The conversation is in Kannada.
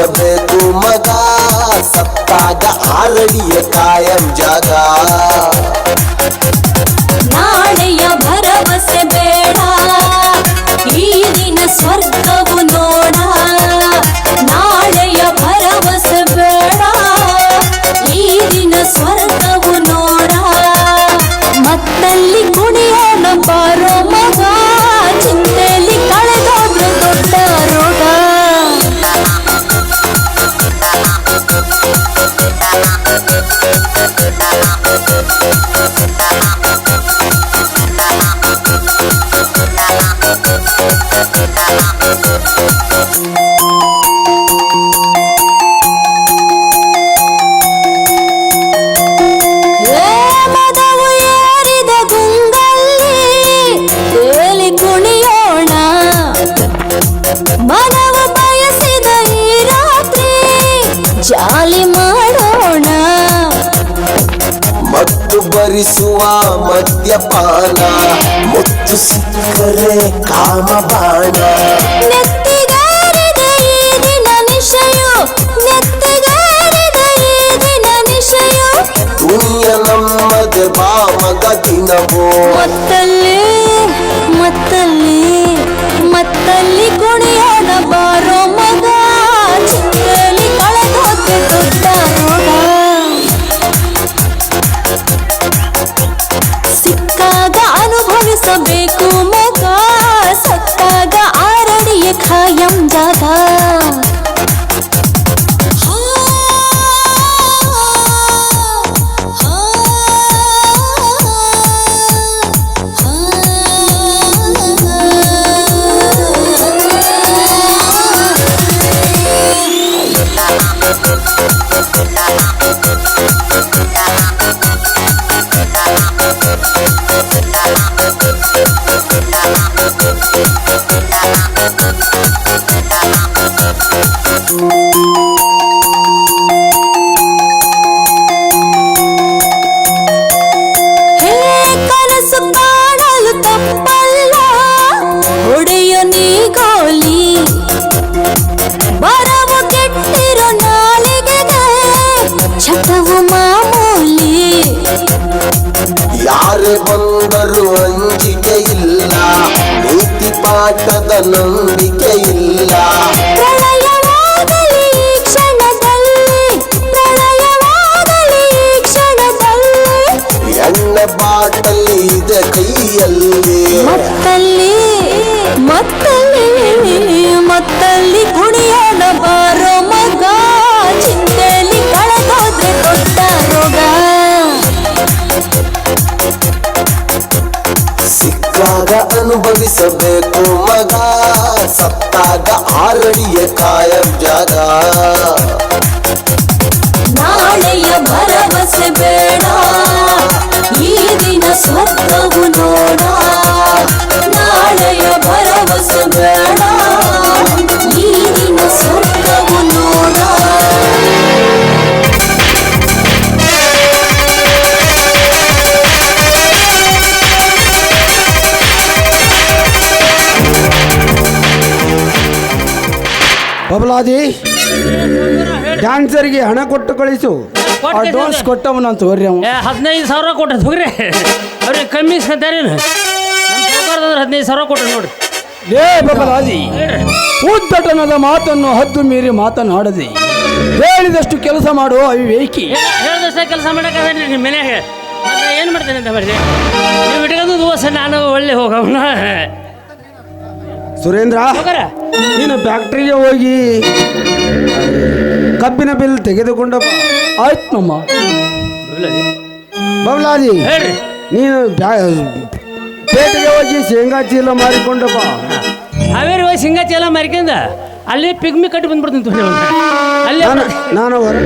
ಅನುಭವಿಸಬೇಕು ಮಗ. ಸತ್ತಾಗ ಆರಡಿಯ ಕಾಯಂ ಜಾಗ. ನಾಳೆಯ ಭರವಸೆ ಬೇಡ. ಈ ದಿನ ಸ್ವರ್ಗವು ನೋಡ. Bye. ಮತ್ತು ಭರಿಸುವ ಮದ್ಯಪಾನ ಮುತ್ತು ಸಿಕ್ಕರೆ ಕಾಮಬಾಣ ನೆತ್ತಿಗೇರಿದ ಈ ದಿನ ನಿಶಯು ನೆತ್ತಿಗೇರಿದ ಈ ದಿನ ನಿಶಯು ದುನಿಯ ನಮ್ಮದೆ ಬಾ ಮಗ ದಿನವೋ ಅನುಭವಿಸಬೇಕು ಮಗ ಸತ್ತಾಗ ಆರಡಿಯ ಖಾಯಂ ಜಾಗ ಯಾರೇ ಬಂದರು ಅಂಜಿಕೆ ಇಲ್ಲ. ನೀತಿ ಪಾಠದ ನಂಬಿಕೆ ಇಲ್ಲ. ಸಿಕ್ಕಾಗ ಅನುಭವಿಸಬೇಕು ಮಗ. ಸತ್ತಾಗ ಆರಡಿಯ ಕಾಯಂ ಜಾಗ. ನಾಳೆಯ ಭರವಸೆ ಬೇಡ. ಈ ದಿನ ಸ್ವರ್ಗವು ನೋಡ. ನಾಳೆಯ ಭರವಸೆ ಬೇಡ. ಬಬಲಾದಿ ಡ್ಯಾನ್ಸರ್ಗೆ ಹಣ ಕೊಟ್ಟು ಕಳಿಸು. ಅಡ್ವಾನ್ಸ್ ಕೊಟ್ಟವನ ಕೊಟ್ಟವನಂತ ಬರ್ರಿ ಅವ. ಹದಿನೈದು ಸಾವಿರ ಕೊಟ್ಟದ್ದು ಹೋಗ್ರಿ. ಅವ್ರಿಗೆ ಕಮ್ಮಿ ಇಸ್ಕೊಂತಾರೇನು ಹದಿನೈದು ಸಾವಿರ ಕೊಟ್ಟ ನೋಡ್ರಿ. ಏ ಬಬಲಾದಿ ಹೇಳ್ರಿ ಉದ್ದಟನದ ಮಾತನ್ನು ಹದ್ದು ಮೀರಿ ಮಾತನಾಡದೆ ಹೇಳಿದಷ್ಟು ಕೆಲಸ ಮಾಡು ಅವಿವೇಕಿ. ಹೇಳಿದಷ್ಟು ಕೆಲಸ ಮಾಡಕ್ಕಾಗಲ್ಲ ನಿಮ್ಮ ಮನೆಗೆ ಏನು ಮಾಡ್ತೇನೆ ಅಂತ ಬರ್ರಿ? ನೀವು ಇಟ್ಕೊಂಡು ದಿವಸ ನಾನು ಒಳ್ಳೆ ಹೋಗವನ. ಸುರೇಂದ್ರ ನೀನು ಫ್ಯಾಕ್ಟ್ರಿಗೆ ಹೋಗಿ ಕಬ್ಬಿನ ಬಿಲ್ ತೆಗೆದುಕೊಂಡ. ಆಯ್ತು ನಮ್ಮ ಬಬಲಾದಿ ನೀನು ಬೇಟಿಗೆ ಪೇಟೆಗೆ ಹೋಗಿ ಶೇಂಗಾ ಚೀಲ ಮಾರಿಕೊಂಡಪ್ಪ. ಹಾವೇರಿ ಹೋಗಿ ಶೇಂಗಾ ಚೀಲ ಮಾರಿಕೊಂಡ ಅಲ್ಲಿ ಪಿಗ್ಮಿ ಕಟ್ಟಿ ಬಂದ್ಬಿಡ್ತೀನಿ ಅಲ್ಲಿ ನಾನು ಹೊರ